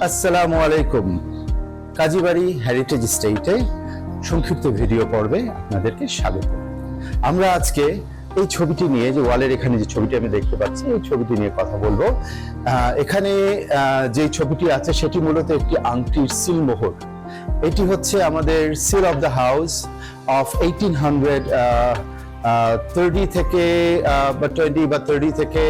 আসসালামু আলাইকুম। কাজীবাড়ি হেরিটেজ স্টেটে সংক্ষিপ্ত ভিডিও পর্বে আপনাদেরকে স্বাগত। আমরা আজকে এই ছবিটি নিয়ে যে ওয়ালের এখানে যে ছবিটি আমি দেখতে পাচ্ছি, এই ছবিটি নিয়ে কথা বলব। এখানে যে ছবিটি আছে, সেটি মূলত একটি আংটির সিলমোহর। এটি হচ্ছে আমাদের seal of the house of eighteen hundred thirty থেকে বা টোয়েন্টি বা থার্টি থেকে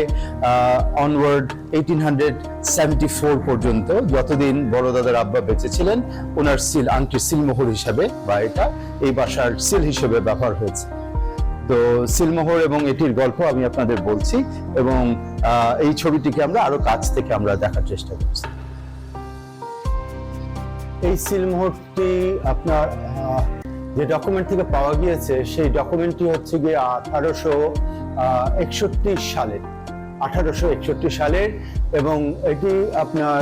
onward eighteen hundred seventy four পর্যন্ত যতদিন বড় দাদার আব্বা বেঁচে ছিলেন, ওনার সিল আংটি সিলমোহর হিসাবে, বা এটা এই বাসার সিল হিসেবে ব্যবহার হয়েছে। তো সিলমোহর এবং এটির গল্প আমি আপনাদের বলছি এবং এই ছবিটিকে আমরা আরও কাছ থেকে আমরা দেখার চেষ্টা করছি। এই সিলমোহরটি আপনার যে ডকুমেন্ট থেকে পাওয়া গিয়েছে, সেই ডকুমেন্টটি হচ্ছে গিয়ে আঠারোশো একষট্টি সালের আঠারোশো একষট্টি সালের এবং এটি আপনার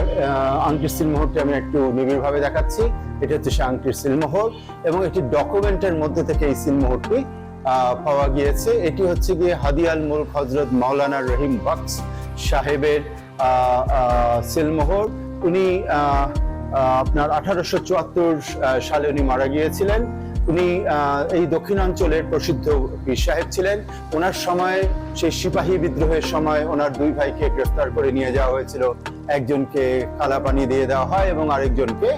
আংটির সিলমোহরটি আমি একটু নিবিড়ভাবে দেখাচ্ছি। এটা হচ্ছে সে আংটির সিলমোহর এবং এটি ডকুমেন্টের মধ্যে থেকে এই সিলমোহরটি পাওয়া গিয়েছে। এটি হচ্ছে গিয়ে হাদিয়াল মুলক হজরত মাওলানা রহিম বক্স সাহেবের সিলমোহর উনি আপনার আঠারোশো চুয়াত্তর সালে উনি মারা গিয়েছিলেন। উনি এই দক্ষিণাঞ্চলের প্রসিদ্ধ পীর সাহেব ছিলেন। ওনার সময়, সেই সিপাহী বিদ্রোহের সময় ওনার দুই ভাইকে গ্রেফতার করে নিয়ে যাওয়া হয়েছিল। একজনকে কালা পানি দিয়ে দেওয়া হয় এবং আরেকজনকে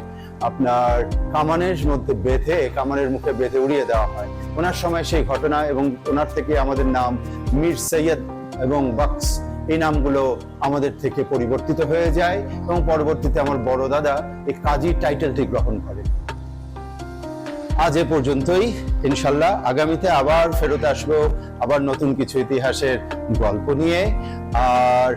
আপনার কামানের মধ্যে বেঁধে, কামানের মুখে বেঁধে উড়িয়ে দেওয়া হয়। ওনার সময় সেই ঘটনা এবং ওনার থেকে আমাদের নাম মীর সৈয়দ এবং বক্স, এই নামগুলো আমাদের থেকে পরিবর্তিত হয়ে যায় এবং পরবর্তীতে আমার বড় দাদা এই কাজী টাইটেলটি গ্রহণ করে আজ এ পর্যন্তই। ইনশাল্লাহ আগামীতে আবার ফেরত আসব, আবার নতুন কিছু ইতিহাসের গল্প নিয়ে। আর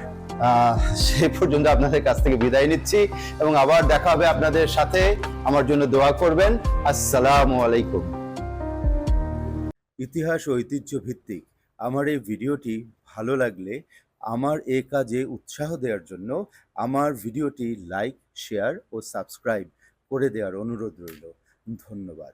সেই পর্যন্ত আপনাদের কাছ থেকে বিদায় নিচ্ছি এবং আবার দেখা হবে আপনাদের সাথে। আমার জন্য দোয়া করবেন। আসসালামু আলাইকুম। ইতিহাস ঐতিহ্য ভিত্তিক আমার এই ভিডিওটি ভালো লাগলে আমার এ কাজে উৎসাহ দেওয়ার জন্য আমার ভিডিওটি লাইক, শেয়ার ও সাবস্ক্রাইব করে দেওয়ার অনুরোধ রইল। ধন্যবাদ।